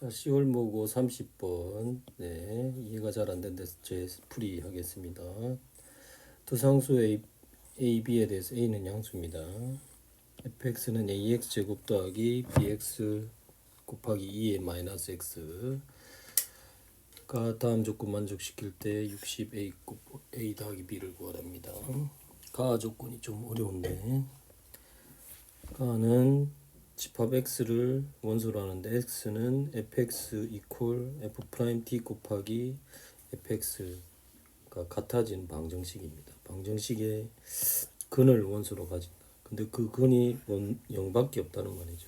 자, 10월 모고 30번. 네, 이해가 잘 안 된데 제 풀이 하겠습니다. 두 상수 A, A, B에 대해서 A는 양수입니다. fx는 ax 제곱 더하기 bx 곱하기 2의 마이너스 x가 다음 조건 만족시킬 때 60a 곱 a 더하기 b를 구하랍니다. 가 조건이 좀 어려운데 가는 집합 x를 원소로 하는데 x는 fx 이퀄 f 프라임 t 곱하기 fx가 같아진 방정식입니다. 방정식의 근을 원소로 가진다. 근데 그 근이 원 0밖에 없다는 말이죠.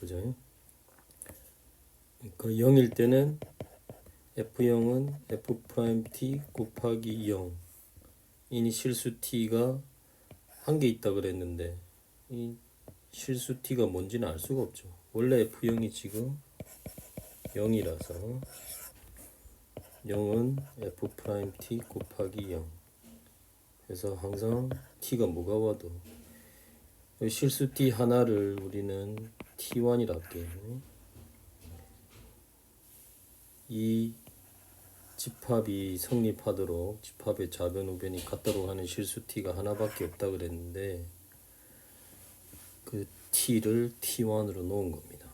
그죠? 그 0일 때는 f0은 f 프라임 t 곱하기 0 이니 실수 t가 한 개 있다 그랬는데 이 실수 t가 뭔지는 알 수가 없죠. 원래 f0이 지금 0이라서 0은 f 프라임 t 곱하기 0 그래서 항상 t가 뭐가 와도 이 실수 t 하나를 우리는 t1이라 할게요. 이 집합이 성립하도록 집합의 좌변 우변이 같도록 하는 실수 t가 하나밖에 없다 그랬는데 그 t를 t1으로 놓은 겁니다.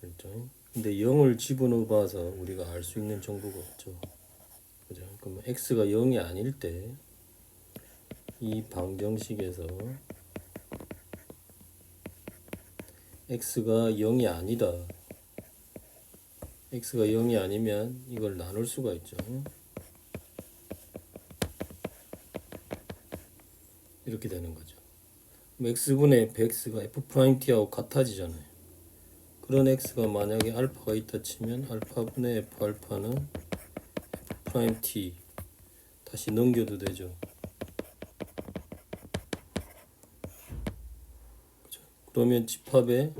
그렇죠? 근데 0을 집어넣어 봐서 우리가 알 수 있는 정보가 없죠. 그죠? 그럼 x가 0이 아닐 때 이 방정식에서 x가 0이 아니다. x가 0이 아니면 이걸 나눌 수가 있죠. 이렇게 되는 거죠. X분의 fx가 f't하고 같아지잖아요. 그런 x가 만약에 알파가 있다 치면 알파분의 f 알파는 f't 다시 넘겨도 되죠. 그러면 집합의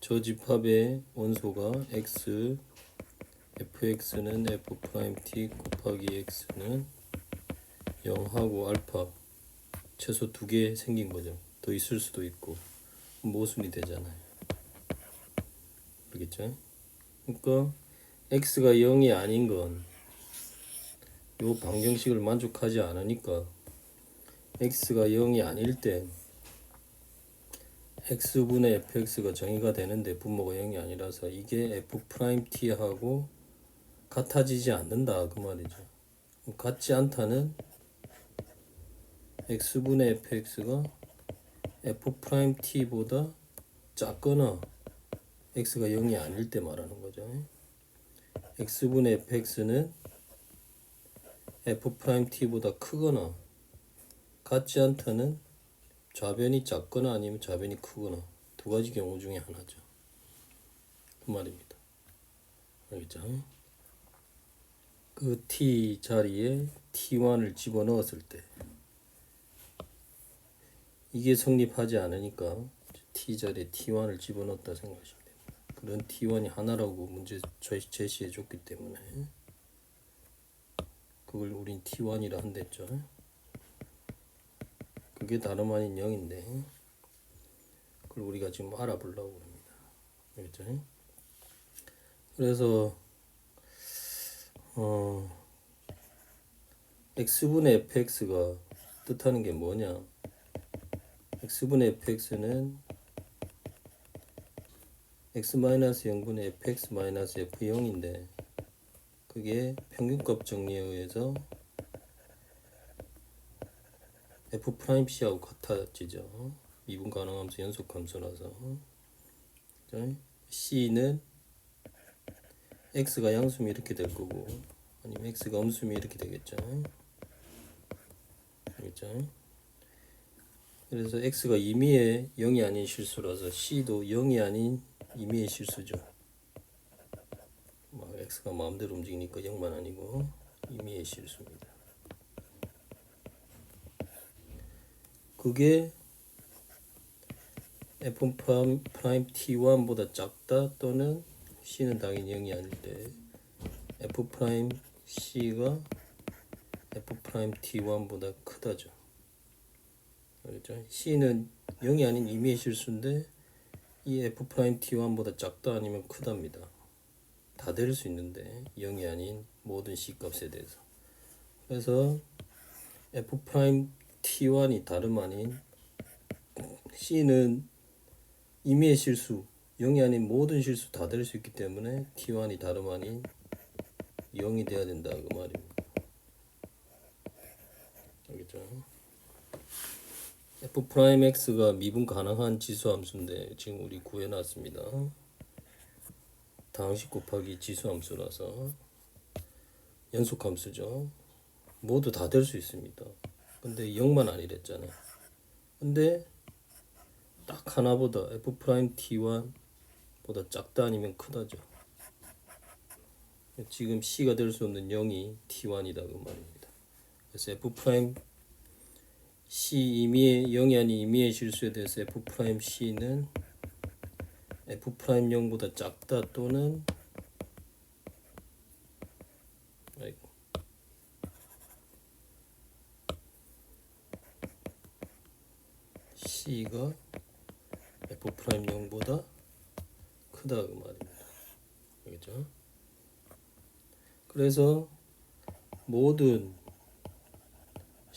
저 집합의 원소가 x fx는 f't 곱하기 x는 0하고 알파 최소 두 개 생긴 거죠. 더 있을 수도 있고 모순이 되잖아요. 알겠죠? 그러니까 x가 0이 아닌 건 요 방정식을 만족하지 않으니까 x가 0이 아닐 때 x분의 fx가 정의가 되는데 분모가 0이 아니라서 이게 f't하고 같아지지 않는다 그 말이죠. 같지 않다는 x분의 fx가 f't보다 작거나 x가 0이 아닐 때 말하는 거죠. x분의 fx는 f't보다 크거나 같지 않다는 좌변이 작거나 아니면 좌변이 크거나 두 가지 경우 중에 하나죠. 그 말입니다. 알겠죠? 그 t 자리에 t1을 집어넣었을 때 이게 성립하지 않으니까 t 자리에 t1을 집어넣었다 생각하시면 됩니다. 그런 t1이 하나라고 문제 제시해 줬기 때문에 그걸 우린 t1이라 한댔죠. 그게 다름 아닌 0인데 그걸 우리가 지금 알아보려고 합니다. 알겠죠? 그래서 어 x분의 fx가 뜻하는 게 뭐냐? X분의 fx는 x-0분의 fx-f0인데 그게 평균값 정리에 의해서 f'c하고 같아지죠. 미분 가능함수 연속 그죠? c는 x가 양수면 이렇게 될 거고 아니면 x가 음수면 이렇게 되겠죠. 알겠죠? 그래서 x가 임의의 0이 아닌 실수라서 c도 0이 아닌 임의의 실수죠. 막 x가 마음대로 움직이니까 0만 아니고 임의의 실수입니다. 그게 f 프라임 t1보다 작다 또는 c는 당연히 0이 아닐 때 f 프라임 c가 f 프라임 t1보다 크다죠. 알겠죠? c는 0이 아닌 임의의 실수인데 이 f 프라임 t1보다 작다 아니면 크답니다. 다 될 수 있는데 0이 아닌 모든 c 값에 대해서. 그래서 f 프라임 t1이 다름 아닌 c는 임의의 실수 0이 아닌 모든 실수 다 될 수 있기 때문에 t1이 다름 아닌 0이 돼야 된다 그 말입니다. 알겠죠? F 프라임 x가 미분 가능한 지수 함수인데 지금 우리 구해놨습니다. 다항식 곱하기 지수 함수라서 연속 함수죠. 모두 다 될 수 있습니다. 근데 0만 아니랬잖아요. 근데 딱 하나보다 f 프라임 t1 보다 작다 아니면 크다죠. 지금 c가 될 수 없는 0이 t1이다 그 말입니다. 그래서 f 프라임 c 임의의 0이 아닌 임의의 실수에 대해서 f 프라임 c는 f 프라임 0보다 작다 또는 c가 f 프라임 0보다 크다 그 말입니다. 알겠죠? 그래서 모든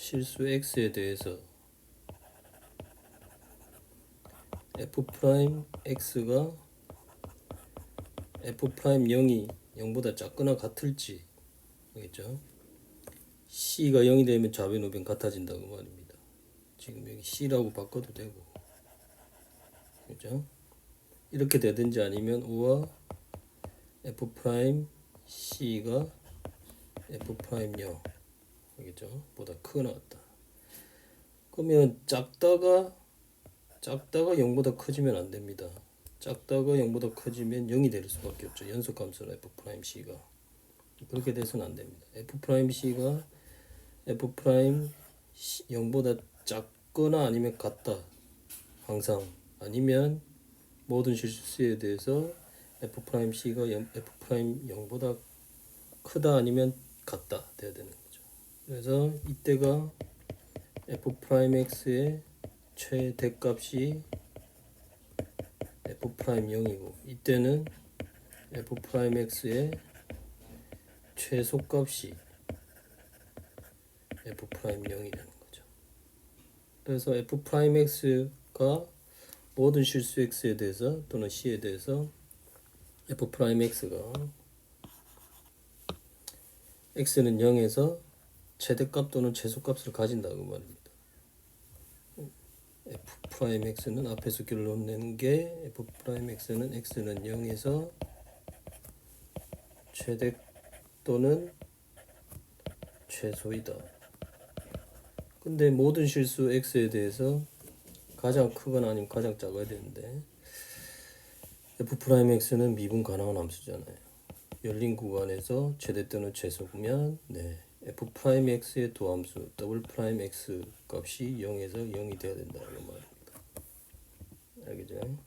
실수 x에 대해서 f 프라임 x가 f 프라임 0이 0보다 작거나 같을지 알겠죠? c가 0이 되면 좌변 우변 같아진다고 말입니다. 지금 여기 c라고 바꿔도 되고 그죠? 이렇게 되든지 아니면 우와 f 프라임 c가 f 프라임 0 알겠죠? 보다 크거나 같다. 그러면 작다가 작다가 0보다 커지면 안 됩니다. 작다가 0보다 커지면 0이 될 수밖에 없죠. 연속 함수는 f 프라임 c가 그렇게 돼서는 안 됩니다. f 프라임 c가 f 프라임 0보다 작거나 아니면 같다. 항상 아니면 모든 실수에 대해서 f 프라임 c가 f 프라임 0보다 크다 아니면 같다 돼야 되는 거죠. 그래서 이때가 f 프라임 x의 최대값이 f 프라임 0이고 이때는 f 프라임 x의 최소값이 f 프라임 0이라는 거죠. 그래서 f 프라임 x가 모든 실수 x에 대해서 또는 c에 대해서 f 프라임 x가 x는 0에서 최대값 또는 최소값을 가진다고 말입니다. f 프라임 x는 앞에서 결론 내는 게 f 프라임 x는 x는 0에서 최대 또는 최소이다. 근데 모든 실수 x에 대해서 가장 크거나 아니면 가장 작아야 되는데 f 프라임 x는 미분 가능한 함수잖아요. 열린 구간에서 최대 또는 최소면 네 f 프라임 x의 도함수 더블 프라임 x 값이 0에서 0이 돼야 된다는 말입니다. 알겠죠?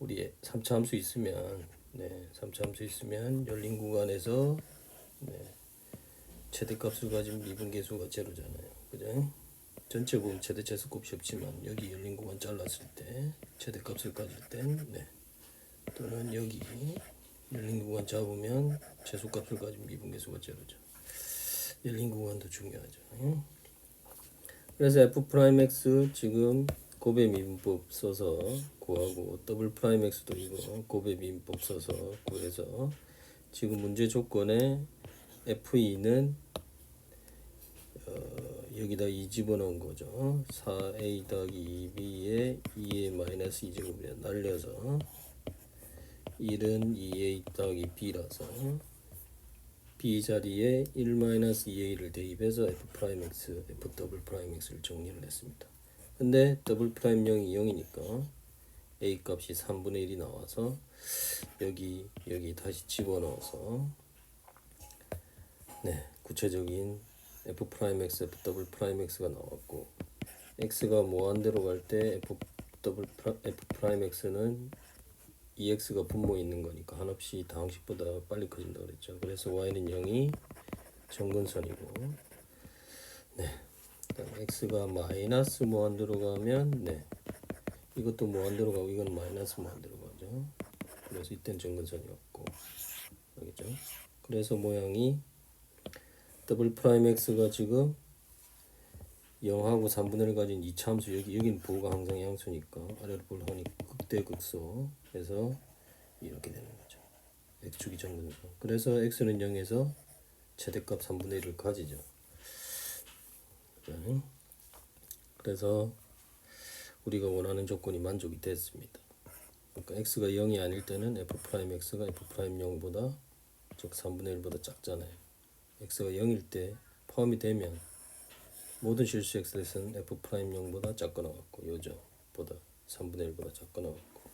우리 3차 함수 있으면 네 3차 함수 있으면 열린 구간에서 네 최대값을 가진 미분 계수가 제로잖아요. 그죠? 전체 보면 최대 최소값이 없지만 여기 열린 구간 잘랐을 때 최대값을 가질 땐 네. 또는 여기 열린 구간 잡으면 최소값을 가진 미분계수가 제로죠. 열린 구간도 중요하죠. 응? 그래서 f 프라임 x 지금 고배 미분법 써서 구하고 더블 프라임 x도 이거 고배 미분법 써서 구해서 지금 문제 조건에 f2는 어, 여기다 2 집어넣은 거죠. 4a 더하기 2b에 2a 마이너스 2제곱이라 날려서 1은 2a 더하기 b라서 b 자리에 1-2a를 대입해서 f 프라임 x, f 더블 프라임 x를 정리를 했습니다. 근데 더블 프라임 0이 0이니까 a 값이 3분의 1이 나와서 여기 여기 다시 집어넣어서 네 구체적인 f 프라임 x, f 더블 프라임 x가 나왔고 x가 무한대로 갈 때 f 더블 f 프라임 x는 EX가 분모에 있는 거니까 한없이 다항식보다 빨리 커진다 그랬죠. 그래서 Y는 0이 정근선이고 네. X가 마이너스 무한 들어가면 네. 이것도 뭐안 들어가고 이건 마이너스 뭐안 들어가죠. 그래서 이땐 정근선이 없고 알겠죠? 그래서 모양이 더블 프라임 x가 지금 0하고 3분의 1 가진 이차함수 여기 여기는 부호가 항상 양수니까 아래로 볼 하니 극대 극소 해서 이렇게 되는 거죠. x축이 정근선. 그래서 x는 0에서 최대값 3분의 1을 가지죠. 네. 그래서 우리가 원하는 조건이 만족이 됐습니다. 그러니까 x가 0이 아닐 때는 f 프라임 x가 f 프라임 0보다 즉 3분의 1보다 작잖아요. x가 0일 때 포함이 되면 모든 실수 x에서는 f 프라임 0보다 작거나 같고 요죠 보다 3분의 1보다 작거나 같고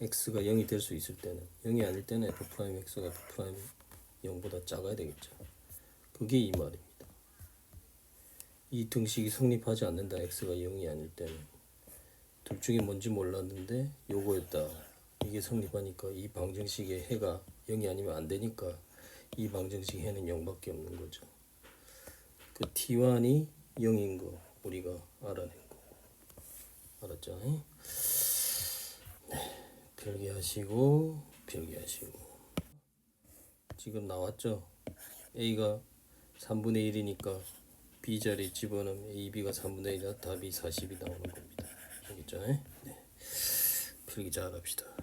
x가 0이 될 수 있을 때는 0이 아닐 때는 f 프라임 x가 f 프라임 0보다 작아야 되겠죠. 그게 이 말입니다. 이 등식이 성립하지 않는다 x가 0이 아닐 때는 둘 중에 뭔지 몰랐는데 요거였다. 이게 성립하니까 이 방정식의 해가 0이 아니면 안 되니까 이 방정식 해는 0밖에 없는 거죠. 그 t1이 0인 거 우리가 알아낸 거. 알았죠? 네. 필기하시고 필기하시고 지금 나왔죠? a가 3분의 1이니까 b 자리에 집어넣으면 a, b가 3분의 1이라 답이 40이 나오는 겁니다. 알겠죠? 네. 필기 잘 합시다.